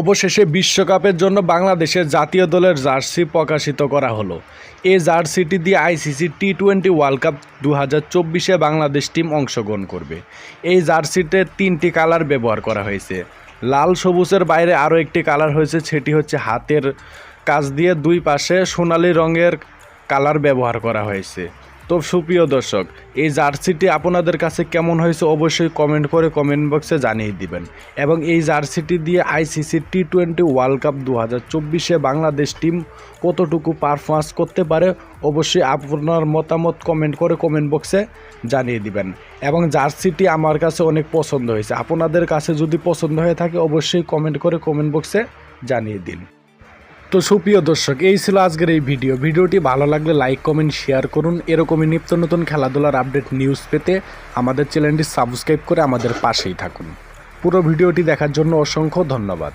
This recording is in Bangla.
অবশেষে বিশ্বকাপের জন্য বাংলাদেশের জাতীয় দলের জার্সি প্রকাশিত করা হলো। এই জার্সিটি দিয়ে ICC T twenty world cup দু হাজার চব্বিশে বাংলাদেশ টিম অংশগ্রহণ করবে। এই জার্সিতে তিনটি কালার ব্যবহার করা হয়েছে। লাল সবুজের বাইরে আরও একটি কালার হয়েছে, সেটি হচ্ছে হাতের কাজ দিয়ে দুই পাশে সোনালি রঙের কালার ব্যবহার করা হয়েছে। তো সুপ্রিয় দর্শক, এই জার্সিটি আপনাদের কাছে কেমন হয়েছে অবশ্যই কমেন্ট করে কমেন্ট বক্সে জানিয়ে দিবেন। এবং এই জার্সিটি দিয়ে ICC T twenty world cup দু হাজার চব্বিশে বাংলাদেশ টিম কতটুকু পারফরমেন্স করতে পারে, অবশ্যই আপনার মতামত কমেন্ট করে কমেন্ট বক্সে জানিয়ে দিবেন। এবং জার্সিটি আমার কাছে অনেক পছন্দ হয়েছে। আপনাদের কাছে যদি পছন্দ হয়ে থাকে, অবশ্যই কমেন্ট করে কমেন্ট বক্সে জানিয়ে দিন। তো সুপ্রিয় দর্শক, এই ছিল আজকের এই ভিডিও। ভিডিওটি ভালো লাগলে লাইক, কমেন্ট, শেয়ার করুন। এরকমই নিত্য নতুন খেলাধুলার আপডেট নিউজ পেতে আমাদের চ্যানেলটি সাবস্ক্রাইব করে আমাদের পাশেই থাকুন। পুরো ভিডিওটি দেখার জন্য অসংখ্য ধন্যবাদ।